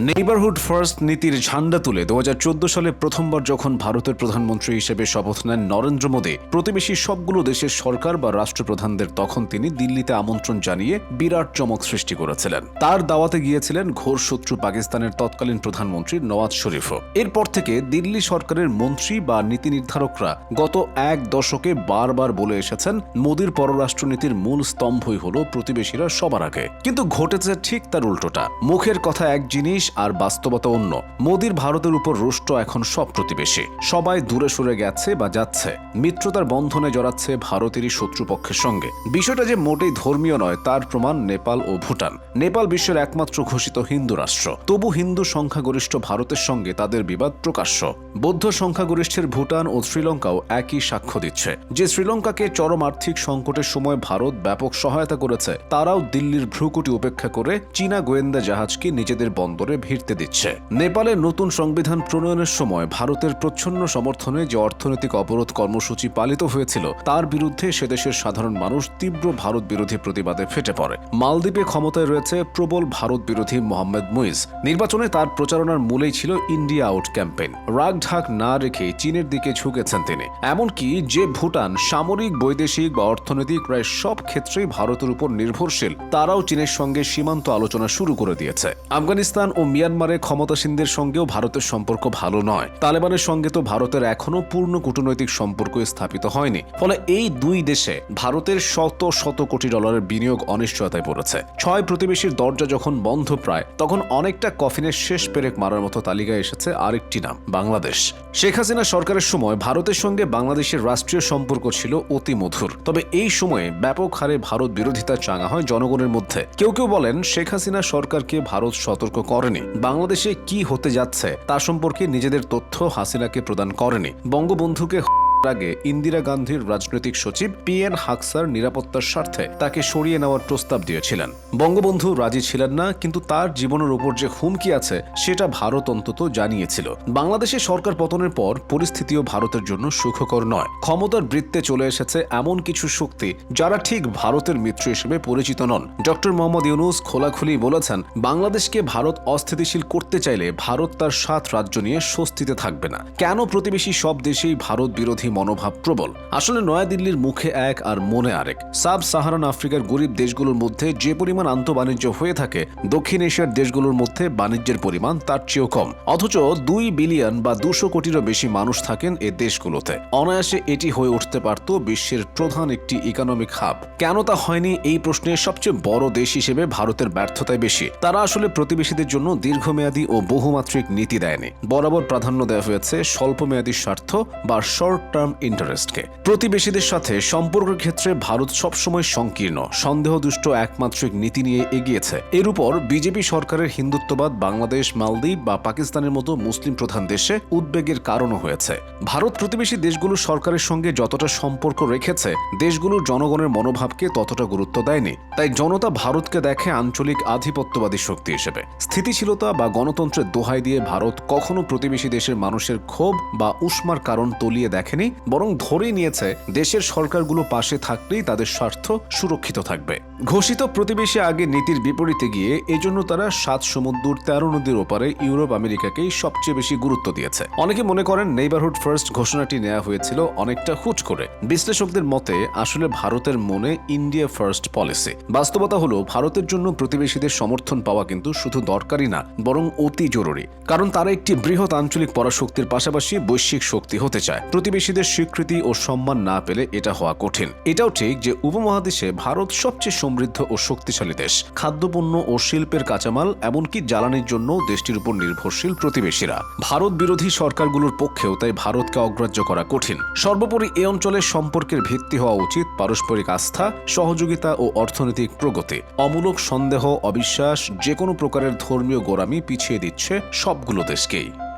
Neighbourhood first নীতির ঝান্ডা তুলে দু হাজার চোদ্দ সালে প্রথমবার যখন ভারতের প্রধানমন্ত্রী হিসেবে শপথ নেন নরেন্দ্র মোদী, প্রতিবেশী সবগুলো দেশের সরকার বা রাষ্ট্রপ্রধানদের তখন তিনি দিল্লিতে আমন্ত্রণ জানিয়ে বিরাট চমক সৃষ্টি করেছিলেন। তার দাওয়াতে গিয়েছিলেন ঘোর শত্রু পাকিস্তানের তৎকালীন প্রধানমন্ত্রী নওয়াজ শরীফও। এরপর থেকে দিল্লি সরকারের মন্ত্রী বা নীতি নির্ধারকরা গত এক দশকে বারবার বলে এসেছেন, মোদীর পররাষ্ট্রনীতির মূল স্তম্ভই হল প্রতিবেশীরা সবার আগে। কিন্তু ঘটেছে ঠিক তার উল্টোটা। মুখের কথা এক জিনিস আর বাস্তবতা অন্য। মোদীর ভারতের উপর রুষ্ট এখন সব প্রতিবেশী। সবাই দূরে সরে গেছে বা যাচ্ছে। মিত্রতার বন্ধনে জড়াচ্ছে ভারতেরই শত্রুপক্ষের সঙ্গে। বিষয়টা যে মোটেই ধর্মীয় নয়, তার প্রমাণ নেপাল ও ভুটান। নেপাল বিশ্বের একমাত্র ঘোষিত হিন্দু রাষ্ট্র। তবু হিন্দু সংখ্যাগরিষ্ঠ ভারতের সঙ্গে তাদের বিবাদ প্রকাশ্য। বৌদ্ধ সংখ্যাগরিষ্ঠের ভুটান ও শ্রীলঙ্কাও একই সাক্ষ্য দিচ্ছে। যে শ্রীলঙ্কাকে চরম আর্থিক সংকটের সময় ভারত ব্যাপক সহায়তা করেছে, তারাও দিল্লির ভ্রুকুটি উপেক্ষা করে চীনা গোয়েন্দা জাহাজকে নিজেদের বন্দরে ভিড়তে দিচ্ছে। নেপালের নতুন সংবিধান প্রণয়নের সময় ভারতের প্রচ্ছন্ন সমর্থনে যে অর্থনৈতিক অবরোধ কর্মসূচি পালিত হয়েছিল, তার বিরুদ্ধে সেদেশের সাধারণ মানুষ তীব্র ভারত বিরোধী প্রতিবাদে ফেটে পড়ে। মালদ্বীপে ক্ষমতায় রয়েছে প্রবল ভারত বিরোধী মোহাম্মদ মুইজ। নির্বাচনে তার প্রচারণার মূলেই ছিল ইন্ডিয়া আউট ক্যাম্পেইন। রাগ ঢাক না রেখে চীনের দিকে ঝুঁকেছেন তিনি। এমনকি যে ভুটান সামরিক, বৈদেশিক বা অর্থনৈতিক প্রায় সব ক্ষেত্রেই ভারতের উপর নির্ভরশীল, তারাও চীনের সঙ্গে সীমান্ত আলোচনা শুরু করে দিয়েছে। আফগানিস্তান মিয়ানমারে ক্ষমতাসীনদের সঙ্গেও ভারতের সম্পর্ক ভালো নয়। তালেবানের সঙ্গে তো ভারতের এখনও পূর্ণ কূটনৈতিক সম্পর্ক স্থাপিত হয়নি। ফলে এই দুই দেশে ভারতের শত শত কোটি ডলারের বিনিয়োগ অনিশ্চয়তায় পড়েছে। ছয় প্রতিবেশীর দরজা যখন বন্ধ প্রায়, তখন অনেকটা কফিনের শেষ পেরেক মারার মতো তালিকায় এসেছে আরেকটি নাম, বাংলাদেশ। শেখ হাসিনা সরকারের সময় ভারতের সঙ্গে বাংলাদেশের রাষ্ট্রীয় সম্পর্ক ছিল অতি মধুর। তবে এই সময়ে ব্যাপক হারে ভারত বিরোধিতা চাঙা হয় জনগণের মধ্যে। কেউ কেউ বলেন শেখ হাসিনা সরকারকে ভারত সতর্ক করেনি। বাংলাদেশে কি হতে যাচ্ছে তা সম্পর্কে নিজেদের তথ্য হাসিনাকে প্রদান করেনি। বঙ্গবন্ধুকে আগে ইন্দিরা গান্ধীর রাজনৈতিক সচিব পি এন হাকসার নিরাপত্তার স্বার্থে তাকে সরিয়ে নেওয়ার প্রস্তাব দিয়েছিলেন। বঙ্গবন্ধু রাজি ছিলেন না, কিন্তু তার জীবনের উপর যে হুমকি আছে, সেটা ভারত অন্তত জানিয়েছিল। বাংলাদেশে সরকার পতনের পর পরিস্থিতিও ভারতের জন্য সুখকর নয়। ক্ষমতার বৃত্তে চলে এসেছে এমন কিছু শক্তি যারা ঠিক ভারতের মিত্র হিসেবে পরিচিত নন। ডক্টর মোহাম্মদ ইউনুস খোলাখুলি বলেছেন, বাংলাদেশকে ভারত অস্থিতিশীল করতে চাইলে ভারত তার সাত রাজ্য নিয়ে স্বস্তিতে থাকবে না। কেন প্রতিবেশী সব দেশেই ভারত বিরোধী মনোভাব প্রবল। আসলে নয়াদিল্লির মুখে এক আর মনে আরেক। সাব সাহারান আফ্রিকার গরিব দেশগুলোর মধ্যে যে পরিমাণ আন্তঃবাণিজ্য হয়ে থাকে, দক্ষিণ এশিয়ার দেশগুলোর মধ্যে বাণিজ্যের পরিমাণ তার চেয়েও কম। অথচ দুই বিলিয়ন বা দুশো কোটিরও বেশি মানুষ থাকেন এ দেশগুলোতে। অনায়াসে এটি হয়ে উঠতে পারত বিশ্বের প্রধান একটি ইকোনমিক হাব কেন তা হয়নি এই প্রশ্নে সবচেয়ে বড় দেশ হিসেবে ভারতের ব্যর্থতায় বেশি। তারা আসলে প্রতিবেশীদের জন্য দীর্ঘমেয়াদী ও বহুমাত্রিক নীতি দেয়নি। বরাবর প্রাধান্য দেওয়া হয়েছে স্বল্পমেয়াদী স্বার্থ বা শর্ট টার্ম ইন্টারেস্টকে প্রতিবেশীদের সাথে সম্পর্কের ক্ষেত্রে ভারত সবসময় সংকীর্ণ, সন্দেহদুষ্ট একমাত্রিক নীতি নিয়ে এগিয়েছে। এর উপর বিজেপি সরকারের হিন্দুত্ববাদ বাংলাদেশ, মালদ্বীপ বা পাকিস্তানের মতো মুসলিম প্রধান দেশে উদ্বেগের কারণও হয়েছে। ভারত প্রতিবেশী দেশগুলোর সরকারের সঙ্গে যতটা সম্পর্ক রেখেছে দেশগুলোর জনগণের মনোভাবকে ততটা গুরুত্ব দেয়নি। তাই জনতা ভারতকে দেখে আঞ্চলিক আধিপত্যবাদী শক্তি হিসেবে। স্থিতিশীলতা বা গণতন্ত্রের দোহাই দিয়ে ভারত কখনো প্রতিবেশী দেশের মানুষের ক্ষোভ বা উষ্মার কারণ তলিয়ে দেখেনি বরং ধরেই নিয়েছে, দেশের সরকারগুলো পাশে থাকলেই তাদের স্বার্থ সুরক্ষিত থাকবে। ঘোষিত প্রতিবেশী আগে নীতির বিপরীতে গিয়ে এজন্য তারা সাত সমুদ্র তেরো নদীর ওপারে ইউরোপ, আমেরিকাকেই সবচেয়ে বেশি গুরুত্ব দিয়েছে। অনেকে মনে করেন নেইবারহুড ফার্স্ট ঘোষণাটি নেওয়া হয়েছিল অনেকটা হুট করে। বিশ্লেষকদের মতে, আসলে ভারতের মনে ইন্ডিয়া ফার্স্ট পলিসি। বাস্তবতা হলো, ভারতের জন্য প্রতিবেশীদের সমর্থন পাওয়া কিন্তু শুধু দরকারই না, বরং অতি জরুরি। কারণ তারা একটি বৃহৎ আঞ্চলিক পরাশক্তির পাশাপাশি বৈশ্বিক শক্তি হতে চায়। প্রতিবেশীদের স্বীকৃতি ও সম্মান না পেলে এটা হওয়া কঠিন। এটাও ঠিক যে উপমহাদেশে ভারত সবচেয়ে সমৃদ্ধ ও শক্তিশালী দেশ। খাদ্যপণ্য ও শিল্পের কাঁচামাল, এমনকি জ্বালানির জন্য দেশটির উপর নির্ভরশীল প্রতিবেশীরা। ভারত বিরোধী সরকারগুলোর পক্ষেও তাই ভারতকে অগ্রাহ্য করা কঠিন। সর্বোপরি এ অঞ্চলের সম্পর্কের ভিত্তি হওয়া উচিত পারস্পরিক আস্থা, সহযোগিতা ও অর্থনৈতিক প্রগতি। অমূলক সন্দেহ, অবিশ্বাস যে কোনো প্রকারের ধর্মীয় গোড়ামি পিছিয়ে দিচ্ছে সবগুলো দেশকেই।